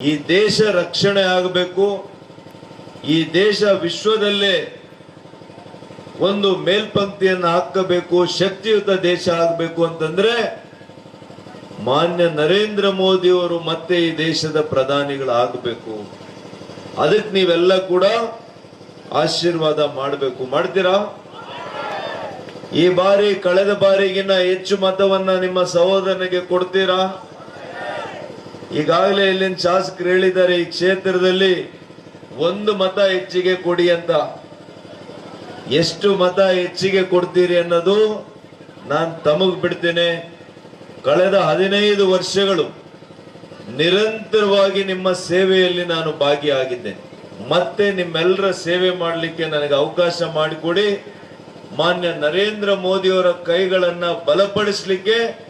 ಈ ದೇಶ ರಕ್ಷಣೆ ಆಗಬೇಕು. ಈ ದೇಶ ವಿಶ್ವದಲ್ಲೇ ಒಂದು ಮೇಲ್ಪಂಕ್ತಿಯನ್ನು ಹಾಕಬೇಕು, ಶಕ್ತಿಯುತ ದೇಶ ಆಗಬೇಕು ಅಂತಂದ್ರೆ ಮಾನ್ಯ ನರೇಂದ್ರ ಮೋದಿ ಅವರು ಮತ್ತೆ ಈ ದೇಶದ ಪ್ರಧಾನಿಗಳಾಗಬೇಕು ಅದಕ್ಕೆ ನೀವೆಲ್ಲ ಕೂಡ ಆಶೀರ್ವಾದ ಮಾಡಬೇಕು. ಮಾಡ್ತೀರಾ? ಈ ಬಾರಿ, ಕಳೆದ ಬಾರಿಗಿನ್ನ ಹೆಚ್ಚು ಮತವನ್ನ ನಿಮ್ಮ ಸಹೋದರನಿಗೆ ಕೊಡ್ತೀರಾ? ಈಗಾಗಲೇ ಇಲ್ಲಿನ ಶಾಸಕರು ಹೇಳಿದ್ದಾರೆ, ಈ ಕ್ಷೇತ್ರದಲ್ಲಿ ಒಂದು ಮತ ಹೆಚ್ಚಿಗೆ ಕೊಡಿ ಅಂತ. ಎಷ್ಟು ಮತ ಹೆಚ್ಚಿಗೆ ಕೊಡ್ತೀರಿ ಅನ್ನೋದು ನಾನು ತಮಗ್ ಬಿಡ್ತೇನೆ. ಕಳೆದ ಹದಿನೈದು ವರ್ಷಗಳು ನಿರಂತರವಾಗಿ ನಿಮ್ಮ ಸೇವೆಯಲ್ಲಿ ನಾನು ಭಾಗಿಯಾಗಿದ್ದೆ. ಮತ್ತೆ ನಿಮ್ಮೆಲ್ಲರ ಸೇವೆ ಮಾಡಲಿಕ್ಕೆ ನನಗೆ ಅವಕಾಶ ಮಾಡಿಕೊಡಿ. ಮಾನ್ಯ ನರೇಂದ್ರ ಮೋದಿಯವರ ಕೈಗಳನ್ನು ಬಲಪಡಿಸಲಿಕ್ಕೆ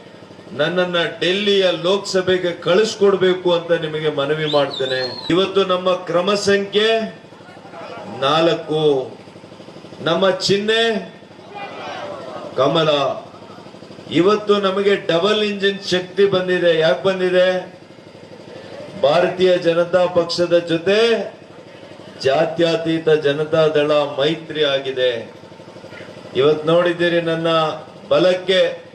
ನನ್ನನ್ನ ಡೆಲ್ಲಿಯ ಲೋಕಸಭೆಗೆ ಕಳಿಸ್ಕೊಡ್ಬೇಕು ಅಂತ ನಿಮಗೆ ಮನವಿ ಮಾಡ್ತೇನೆ. ಇವತ್ತು ನಮ್ಮ ಕ್ರಮ ಸಂಖ್ಯೆ ನಾಲ್ಕು. ನಮ್ಮ ಚಿಹ್ನೆ ಕಮಲ. ಇವತ್ತು ನಮಗೆ ಡಬಲ್ ಇಂಜಿನ್ ಶಕ್ತಿ ಬಂದಿದೆ. ಯಾಕೆ ಬಂದಿದೆ? ಭಾರತೀಯ ಜನತಾ ಪಕ್ಷದ ಜೊತೆ ಜಾತ್ಯತೀತ ಜನತಾ ದಳ ಮೈತ್ರಿ ಆಗಿದೆ. ಇವತ್ತು ನೋಡಿದ್ದೀರಿ ನನ್ನ ಬಲಕ್ಕೆ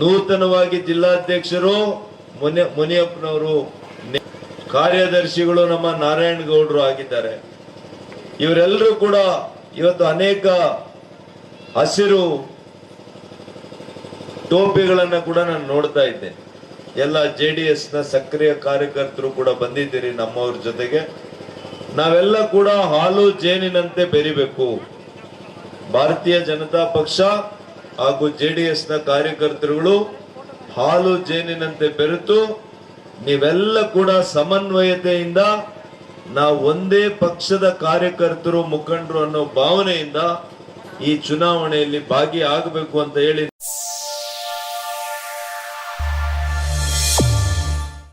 ನೂತನವಾಗಿ ಜಿಲ್ಲಾಧ್ಯಕ್ಷರು, ಮುನಿ, ಮುನಿಯಪ್ಪನವರು ಕಾರ್ಯದರ್ಶಿಗಳು ನಮ್ಮ ನಾರಾಯಣ ಗೌಡರು ಆಗಿದ್ದಾರೆ. ಇವರೆಲ್ಲರೂ ಕೂಡ ಇವತ್ತು ಅನೇಕ ಹಸಿರು ಟೋಪಿಗಳನ್ನು ಕೂಡ ನಾನು ನೋಡ್ತಾ ಇದ್ದೆ. ಎಲ್ಲ ಜೆ ಡಿ ಎಸ್ನ ಸಕ್ರಿಯ ಕಾರ್ಯಕರ್ತರು ಕೂಡ ಬಂದಿದ್ದೀರಿ ನಮ್ಮವ್ರ ಜೊತೆಗೆ. ನಾವೆಲ್ಲ ಕೂಡ ಹಾಲು ಜೇನಿನಂತೆ ಬೆರಿಬೇಕು. ಭಾರತೀಯ ಜನತಾ ಪಕ್ಷ ಹಾಗೂ ಜೆಡಿಎಸ್ನ ಕಾರ್ಯಕರ್ತರುಗಳು ಹಾಲು ಜೇನಿನಂತೆ ಬೆರೆತು ನೀವೆಲ್ಲ ಕೂಡ ಸಮನ್ವಯತೆಯಿಂದ ನಾವು ಒಂದೇ ಪಕ್ಷದ ಕಾರ್ಯಕರ್ತರು ಮುಖಂಡರು ಅನ್ನೋ ಭಾವನೆಯಿಂದ ಈ ಚುನಾವಣೆಯಲ್ಲಿ ಭಾಗಿಯಾಗಬೇಕು ಅಂತ ಹೇಳಿ